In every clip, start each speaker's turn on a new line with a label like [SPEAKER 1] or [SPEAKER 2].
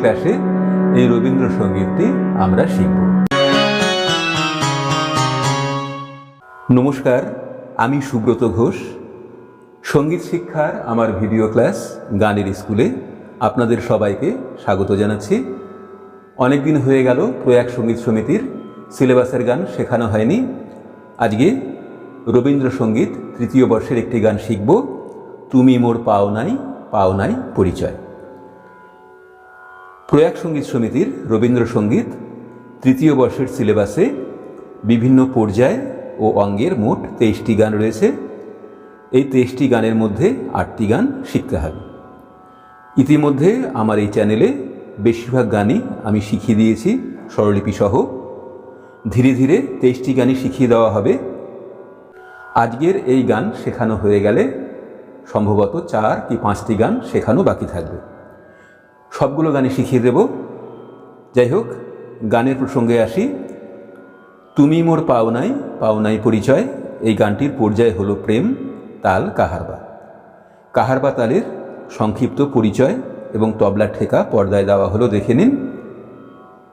[SPEAKER 1] ক্লাসে এই রবীন্দ্রসঙ্গীতটি আমরা শিখব। নমস্কার, আমি সুব্রত ঘোষ। সংগীত শিক্ষার আমার ভিডিও ক্লাস গানের স্কুলে আপনাদের সবাইকে স্বাগত জানাচ্ছি। অনেক দিন হয়ে গেল প্রয়াগ সংগীত সমিতির সিলেবাসের গান শেখানো হয়নি। আজকে রবীন্দ্রসঙ্গীত তৃতীয় বর্ষের একটি গান শিখব, তুমি মোর পাও নাই পাও নাই পরিচয়। প্রয়াগ সংগীত সমিতির রবীন্দ্রসঙ্গীত তৃতীয় বর্ষের সিলেবাসে বিভিন্ন পর্যায় ও অঙ্গের মোট তেইশটি গান রয়েছে। এই তেইশটি গানের মধ্যে আটটি গান শিখতে হবে। ইতিমধ্যে আমার এই চ্যানেলে বেশিরভাগ গানই আমি শিখিয়ে দিয়েছি স্বরলিপিসহ ধীরে ধীরে তেইশটি গানই শিখিয়ে দেওয়া হবে। আজকের এই গান শেখানো হয়ে গেলে সম্ভবত চার কি পাঁচটি গান শেখানো বাকি থাকবে। সবগুলো গানই শিখিয়ে দেব। যাই হোক, গানের প্রসঙ্গে আসি। তুমি মোর পাওনাই পাওনাই পরিচয়, এই গানটির পর্যায় হলো প্রেম, তাল, কাহারবা। কাহারবা তালের সংক্ষিপ্ত পরিচয় এবং তবলা ঠেকা পর্দায় দেওয়া হলো, দেখে নিন।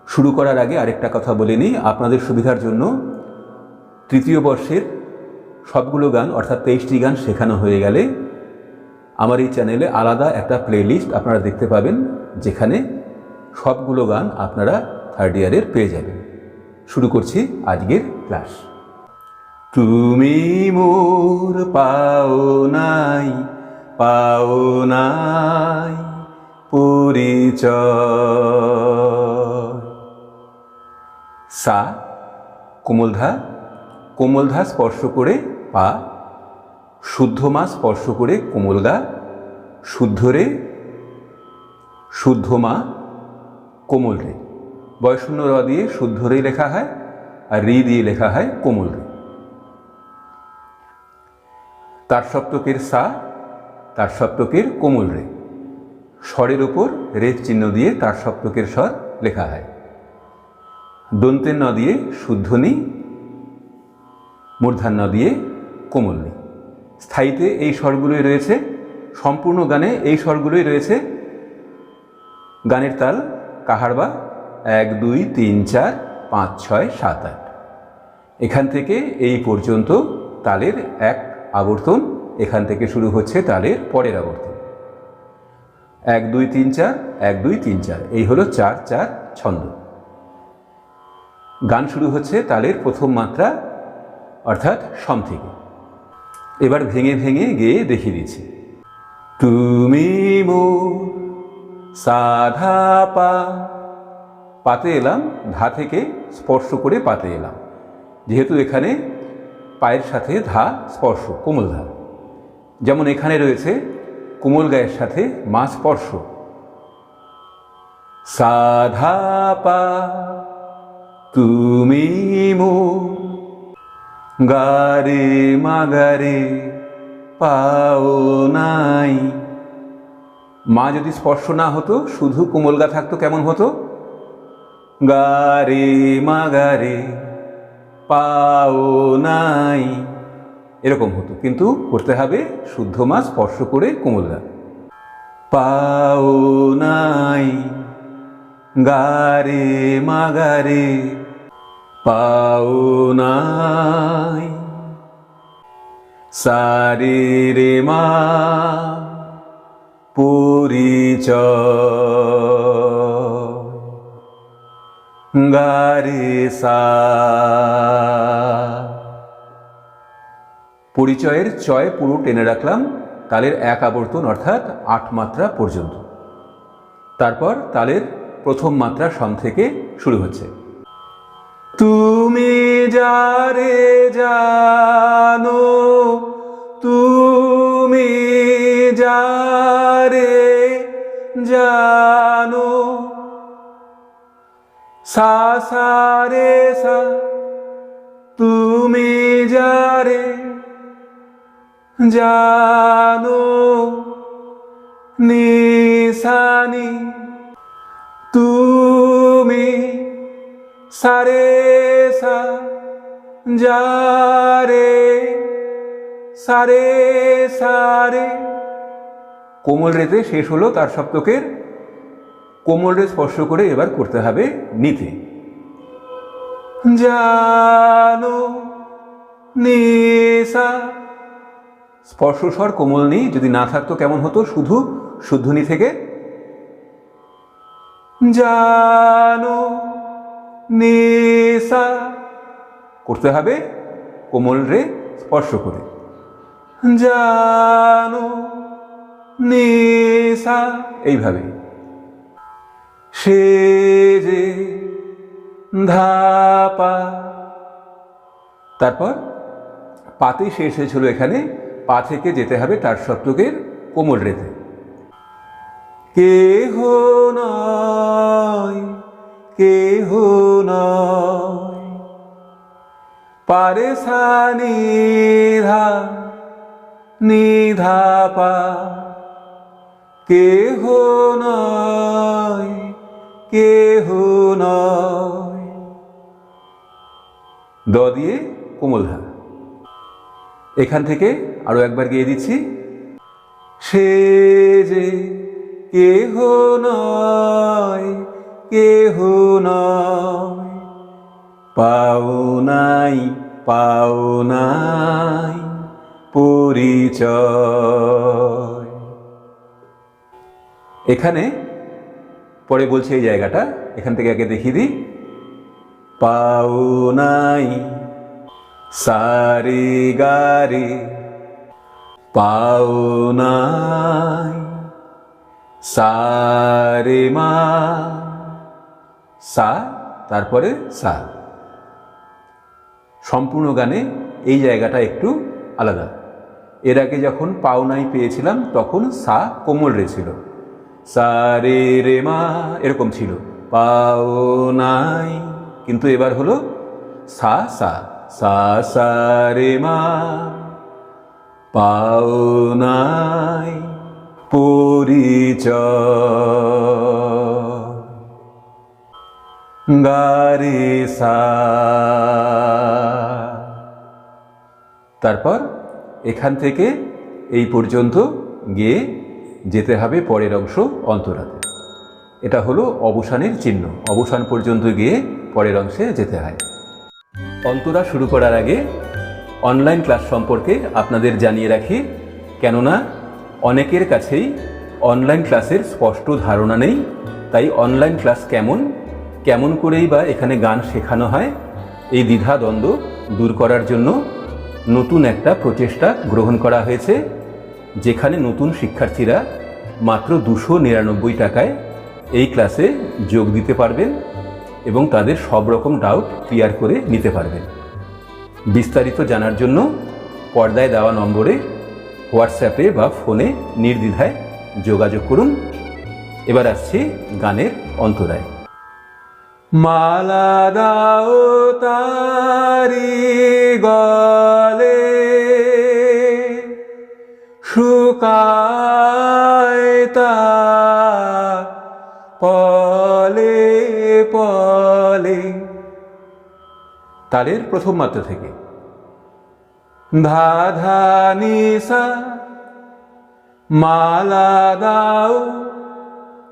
[SPEAKER 1] শুরু করার আগে আরেকটা কথা বলে নিই, আপনাদের সুবিধার জন্য তৃতীয় বর্ষের সবগুলো গান, অর্থাৎ তেইশটি গান শেখানো হয়ে গেলে আমার এই চ্যানেলে আলাদা একটা প্লেলিস্ট আপনারা দেখতে পাবেন, যেখানে সবগুলো গান আপনারা থার্ড ইয়ারের পেয়ে যাবেন। শুরু করছি আজকের ক্লাস তুমি মোর পাও নাই পাও নাই পরিচয়। সা কোমলধা কোমলধা স্পর্শ করে পা শুদ্ধ মা স্পর্শ করে কোমলদা শুদ্ধ রে, শুদ্ধ মা, কোমল রে। বয়শূন্য র দিয়ে শুদ্ধ রে লেখা হয় আর রি দিয়ে লেখা হয় কোমল রে। তার সপ্তকের সা, তার সপ্তকের কোমল রে। স্বরের উপর রেত চিহ্ন দিয়ে তার সপ্তকের স্বর লেখা হয়। দন্তের ন দিয়ে শুদ্ধ নি মূর্ধান্য দিয়ে কোমল নি। স্থায়ীতে এই স্বরগুলোই রয়েছে, সম্পূর্ণ গানে এই স্বরগুলোই রয়েছে। গানের তাল কাহারবা এক, দুই, তিন, চার, পাঁচ, ছয়, সাত, আট। এখান থেকে এই পর্যন্ত তালের এক আবর্তন, এখান থেকে শুরু হচ্ছে তালের পরের আবর্তন। এক, দুই, তিন, চার, এক, দুই, তিন, চার, এই হলো চার চার, ছন্দ। গান শুরু হচ্ছে তালের প্রথম মাত্রা, অর্থাৎ সম থেকে। এবার ভেঙে ভেঙে গেয়ে দেখিয়ে দিচ্ছি তুমি মো সাধা পা। পাতে এলাম, ধা থেকে স্পর্শ করে পাতে এলাম। যেহেতু এখানে পায়ের সাথে ধা, স্পর্শ, কোমল ধা। যেমন এখানে রয়েছে, কোমল গায়ের সাথে মা স্পর্শ। সাধা পা। তুমি মো গারে মাগারে পাও নাই। মা যদি স্পর্শ না হতো, শুধু কোমলগা থাকতো, কেমন হতো? গারে মাগারে পাও নাই। এরকম হতো। কিন্তু করতে হবে শুদ্ধ মা স্পর্শ করে কোমলগা পাও নাই। গারে মাগারে পাও নাই। সারে রে মা পরিচয়। গারে সা। পরিচয়ের চয় পুরো টেনে রাখলাম, তালের এক আবর্তন অর্থাৎ আট মাত্রা পর্যন্ত। তারপর তালের প্রথম মাত্রা সম থেকে শুরু হচ্ছে। তুমি যারে জানো তুমি যারে জানো। সা সা রে সা তুমি যারে জানো। নিশানি সারে সা যারে সারে সারে কোমল রেতে শেষ হলো তার সপ্তকের। কোমল রে স্পর্শ করে এবার করতে হবে নিতে। জানো নিসা স্পর্শস্বর কোমল নি যদি না থাকতো কেমন হতো? শুধু শুদ্ধনি থেকে। জানো নিসা করতে হবে কোমল রে, স্পর্শ করে। জানো নিসা এইভাবে। সে যে ধাপা। তারপর পাতে শেষ হয়েছিল এখানে, পা থেকে যেতে হবে তার সপ্তকের কোমল রেতে। কেহ নয় কেহ নয়। পারে সা নিধা নিধাপা কেহ নয় কেহ নয়। দ দিয়ে কোমল এখান থেকে আরও একবার গিয়ে দিচ্ছি। সে যে কেহ নয় কেহ নয়। পাও নাই পাও নাই পরিচয়। এখানে, পরে বলছে এই জায়গাটা, এখান থেকে আগে দেখিয়ে দিই। পাও নাই, সারি গারে। পাও নাই, সারে মা সা, তারপরে সা। সম্পূর্ণ গানে এই জায়গাটা একটু আলাদা। এর আগে যখন পাওনাই পেয়েছিলাম, তখন সা কোমল রে ছিল। সা রে রে মা, এরকম ছিল। পাওনাই, কিন্তু এবার হলো সা সা। সা সা রে মা, পাওনাই, পরিচয়। গারে সা। তারপর এখান থেকে এই পর্যন্ত গিয়ে যেতে হবে পরের অংশ অন্তরাতে। এটা হলো অবসানের চিহ্ন। অবসান পর্যন্ত গিয়ে পরের অংশে যেতে হয়। অন্তরা শুরু করার আগে অনলাইন ক্লাস সম্পর্কে আপনাদের জানিয়ে রাখি, কেননা অনেকের কাছেই অনলাইন ক্লাসের স্পষ্ট ধারণা নেই, তাই অনলাইন ক্লাস কেমন কেমন করেই বা এখানে গান শেখানো হয়, এই দ্বিধা দ্বন্দ্ব দূর করার জন্য নতুন একটা প্রচেষ্টা গ্রহণ করা হয়েছে, যেখানে নতুন শিক্ষার্থীরা মাত্র দুশো নিরানব্বই টাকায় এই ক্লাসে যোগ দিতে পারবেন এবং তাদের সব রকম ডাউট ক্লিয়ার করে নিতে পারবেন। বিস্তারিত জানার জন্য পর্দায় দেওয়া নম্বরে হোয়াটসঅ্যাপে বা ফোনে নির্দ্বিধায় যোগাযোগ করুন। এবার আসছি গানের অন্তরায়। মালা দাও তারি গলে শুকায় তা পলে পলে। তালের প্রথম মাত্রা থেকে। ধা ধা নিসা মালা দাও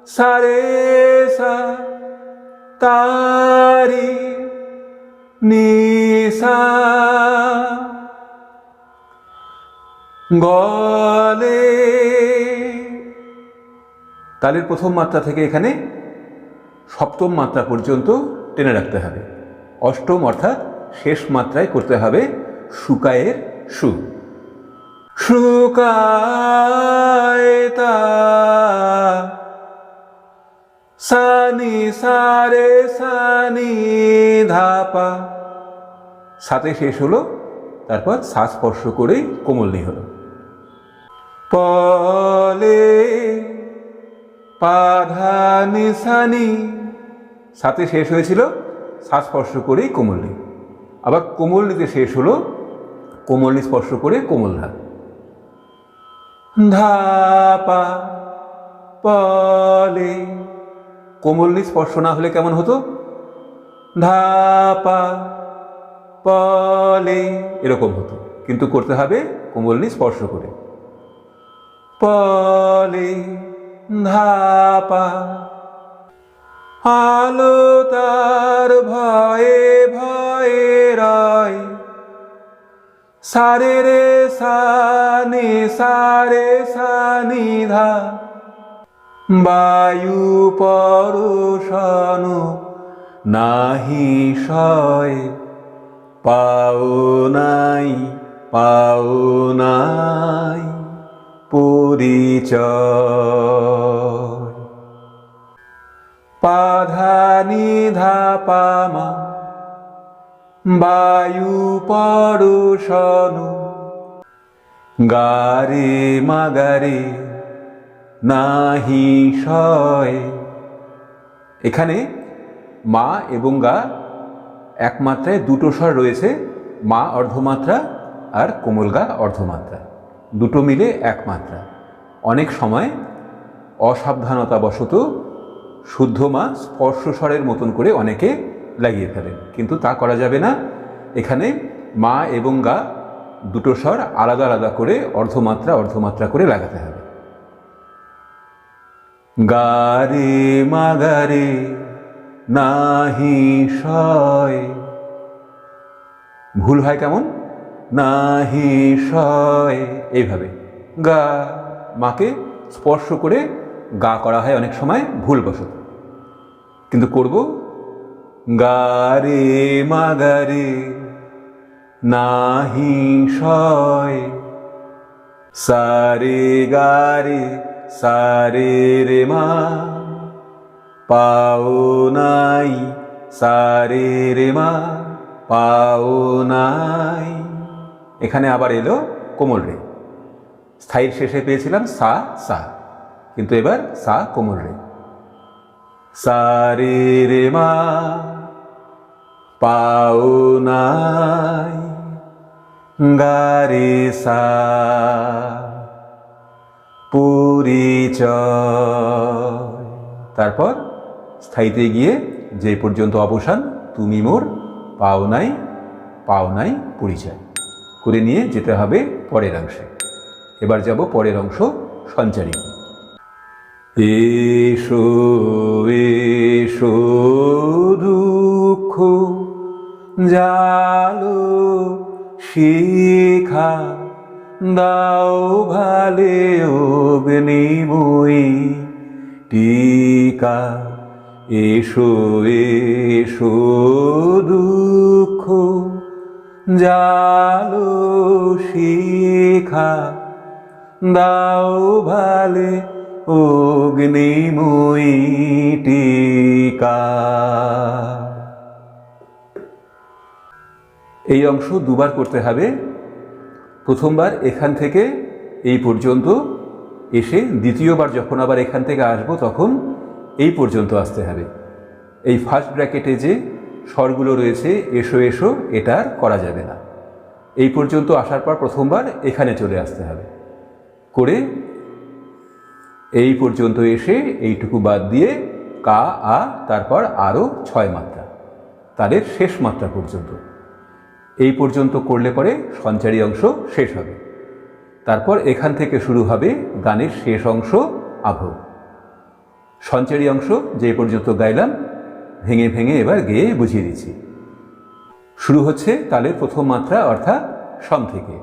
[SPEAKER 1] সারে সা তারি নিসা গলে। তালের প্রথম মাত্রা থেকে এখানে সপ্তম মাত্রা পর্যন্ত টেনে রাখতে হবে। অষ্টম অর্থাৎ শেষ মাত্রায় করতে হবে শুকায়ের সু। তা সানি সারে সানি ধাপা। সাথে শেষ হলো, তারপর সা স্পর্শ করে কোমলনি হলো। পলে পাধা নিসানি। সাথে শেষ হয়েছিল, সা স্পর্শ করেই কোমলনি আবার কোমলনিতে শেষ হলো কোমলনি স্পর্শ করে কোমল ধা ধাপা, পলে কোমলনি স্পর্শ না হলে কেমন হতো? ধাপা, পলে, এরকম হতো। কিন্তু করতে হবে কোমল কোমলনি স্পর্শ করে। পলে, ধাপা, আলো তার ভয়ে ভয়ে রয়। সারে রে সানি, সারে সানি ধা বায়ু পরশন নাহি সয়, পাও নাই পাও নাই পরিচয়। পাধানি ধাপামা বায়ু পরশন গারে মাগারে নাহি এখানে মা এবং গা একমাত্রায় দুটো স্বর রয়েছে, মা অর্ধমাত্রা আর কোমল গা অর্ধমাত্রা। দুটো মিলে একমাত্রা। অনেক সময় অসাবধানতাবশত শুদ্ধ মা স্পর্শ স্বরের মতন করে অনেকে লাগিয়ে ফেলেন, কিন্তু তা করা যাবে না। এখানে মা এবং গা দুটো স্বর আলাদা আলাদা করে অর্ধমাত্রা অর্ধমাত্রা করে লাগাতে হবে। গারে মাগারে নাহি সয়। ভুল হয় কেমন? নাহি সয়। এইভাবে। গা, মাকে স্পর্শ করে গা করা হয় অনেক সময় ভুলবশত। কিন্তু করব? গারে মাগারে নাহি সয়। সারে গারে সারে রে মা, পাও নাই সারে রে মা, পাও নাই। এখানে আবার এলো কোমল রে। স্থায়ীর শেষে পেয়েছিলাম সা সা। কিন্তু এবার সা কোমল রে। সারে রে মা, পাও নাই, গারে সা। পরিচয়। তারপর স্থায়ীতে গিয়ে যে পর্যন্ত অবসান, তুমি মোর, পাও নাই পাও নাই পরিচয়। করে নিয়ে যেতে হবে পরের অংশে। এবার যাব পরের অংশ, সঞ্চারী। এসো এসো, দুঃখ, জালো, শিখা দাও ভালে অগ্নিময়ী। টিকা, এসো এসো দুঃখ। জালো শিখা, দাও ভালে অগ্নিময়ী টিকা। এই অংশ দুবার করতে হবে। প্রথমবার এখান থেকে এই পর্যন্ত এসে, দ্বিতীয়বার যখন আবার এখান থেকে আসব, তখন এই পর্যন্ত আসতে হবে। এই ফার্স্ট ব্র্যাকেটে যে স্বরগুলো রয়েছে, এসো এসো এটা আর করা যাবে না। এই পর্যন্ত আসার পর প্রথমবার এখানে চলে আসতে হবে। করে এই পর্যন্ত এসে এইটুকু বাদ দিয়ে কা, আ, তারপর আরও ছয় মাত্রা। তাদের শেষ মাত্রা পর্যন্ত। এই পর্যন্ত করলে পরে সঞ্চারী অংশ শেষ হবে। তারপর এখান থেকে শুরু হবে গানের শেষ অংশ আভ। সঞ্চারী অংশ যে পর্যন্ত গাইলাম, ভেঙে ভেঙে এবার গেয়ে বুঝিয়ে দিচ্ছি। শুরু হচ্ছে তালের প্রথম মাত্রা, অর্থাৎ সম থেকে।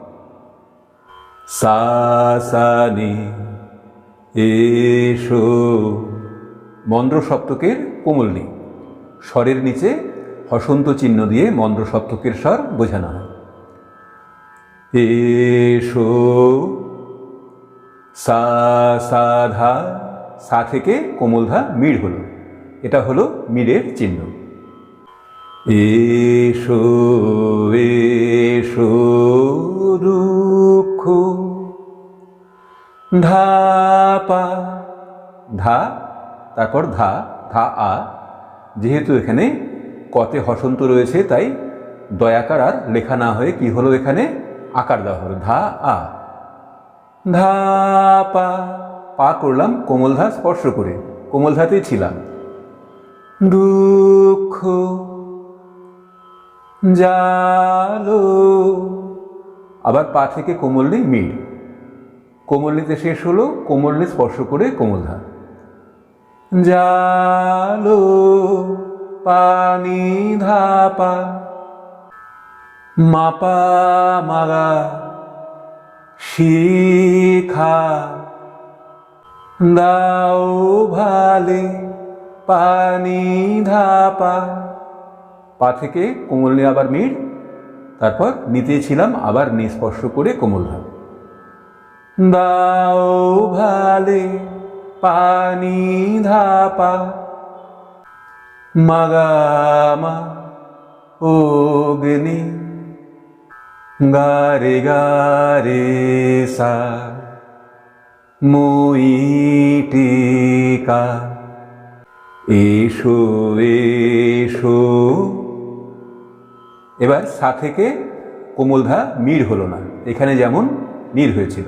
[SPEAKER 1] সা সা, নি এসো মন্দ্র সপ্তকের কোমল নি, স্বরের নিচে হসন্ত চিহ্ন দিয়ে মন্দ্র সপ্তকের স্বর বোঝানো হয়। এসো, সা সা, ধা, সা থেকে কোমলধা মিড় হলো। এটা হলো মিড়ের চিহ্ন। এসো এসো দুঃখ ধাপা ধা, তারপর ধা ধা, আ। যেহেতু এখানে কতে হসন্ত রয়েছে, তাই দয়াকার আর লেখা না হয়ে কি হলো এখানে? আকার দেওয়া হলো, ধা, আ। ধা, পা পা করলাম, কোমল ধা স্পর্শ করে। কোমল ধাতেই ছিলাম। দুঃখ জালো। আবার পা থেকে কোমল নেই মিড় কোমলনিতে শেষ হলো কোমলনি স্পর্শ করে কোমলধা জালো। পানি ধাপা, মাপা মাগা শিখা। দাও ভালে পানি ধাপা। পা থেকে কোমল নিয়ে আবার মিড় তারপর নিতে ছিলাম আবার নিস্পর্শ করে কোমল ধাপ দাও ভালে পানি ধাপা। মাগামা অগ্নি গারে গারে সা মুইটিকা। এসো এসো। এবার সা থেকে কোমলধা মির হলো না, এখানে যেমন নীর হয়েছিল।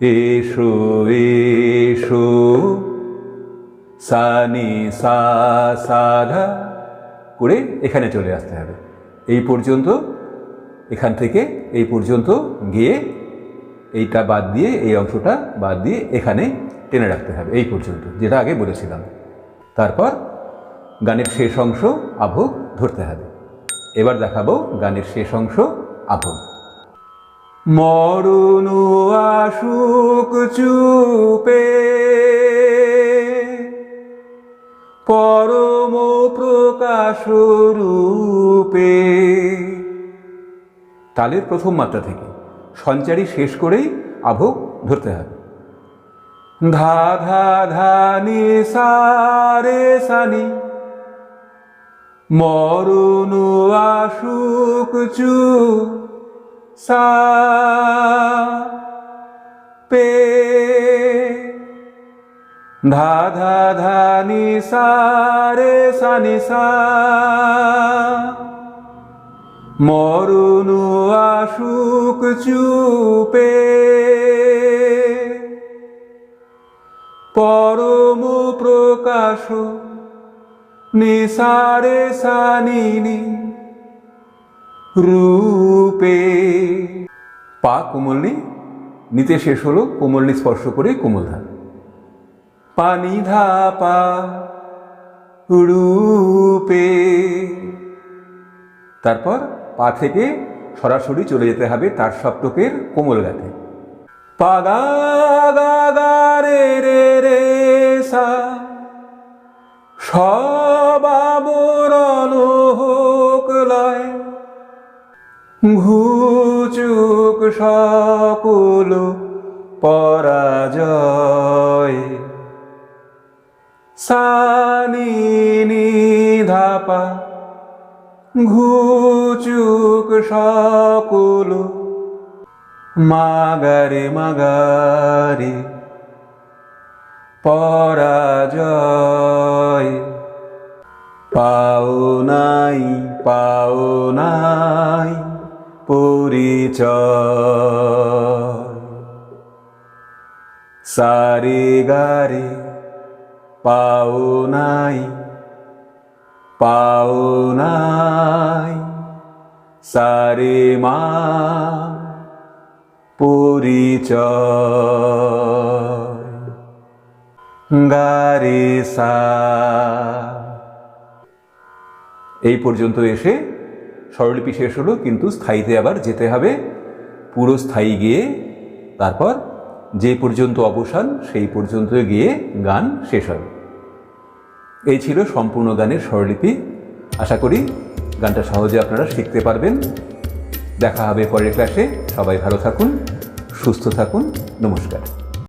[SPEAKER 1] এসো এসো। সানি সা সাধা করে এখানে চলে আসতে হবে। এই পর্যন্ত, এখান থেকে এই পর্যন্ত গিয়ে এইটা বাদ দিয়ে, এই অংশটা বাদ দিয়ে এখানে টেনে রাখতে হবে, এই পর্যন্ত, যেটা আগে বলেছিলাম। তারপর গানের শেষ অংশ আভোগ ধরতে হবে। এবার দেখাবো গানের শেষ অংশ আভোগ মরণ আশুক চুপে পরম প্রকাশ রূপে তালের প্রথম মাত্রা থেকে সঞ্চারী শেষ করেই আভোগ ধরতে হবে ধা ধা ধা নি সা রে সানি মরণ আশুক চু সা পে ধা ধা ধা নি সা রে সা নি সা। মরণ আশুক চুপে। পরম প্রকাশ নিসারে সানিনি রূপে। পা কোমলনি নিতে শেষ হলো কোমলনি স্পর্শ করে কোমলধা পানি ধা পা রূপে। তারপর পা থেকে সরাসরি চলে যেতে হবে তার সপ্তকের কোমল গাতে। পাগা গা রে রে রে, সা। সবাবরণ হোক লয়। ঘুচুক সকল পরাজয়। সানি ধাপা ঘুচুক সকল মাগারে মাগারে পরাজয়। পাও নাই পাও নাই পরিচয়। সারে গারে পাও নাই পাও নাই। সারে মা, পরিচয়। গারে সা। এই পর্যন্ত এসে স্বরলিপি শেষ হলো, কিন্তু স্থায়ীতে আবার যেতে হবে। পুরো স্থায়ী গিয়ে তারপর যে পর্যন্ত অবসান, সেই পর্যন্ত গিয়ে গান শেষ হবে। এই ছিল সম্পূর্ণ গানের স্বরলিপি। আশা করি গানটা সহজে আপনারা শিখতে পারবেন। দেখা হবে পরের ক্লাসে সবাই ভালো থাকুন, সুস্থ থাকুন। নমস্কার।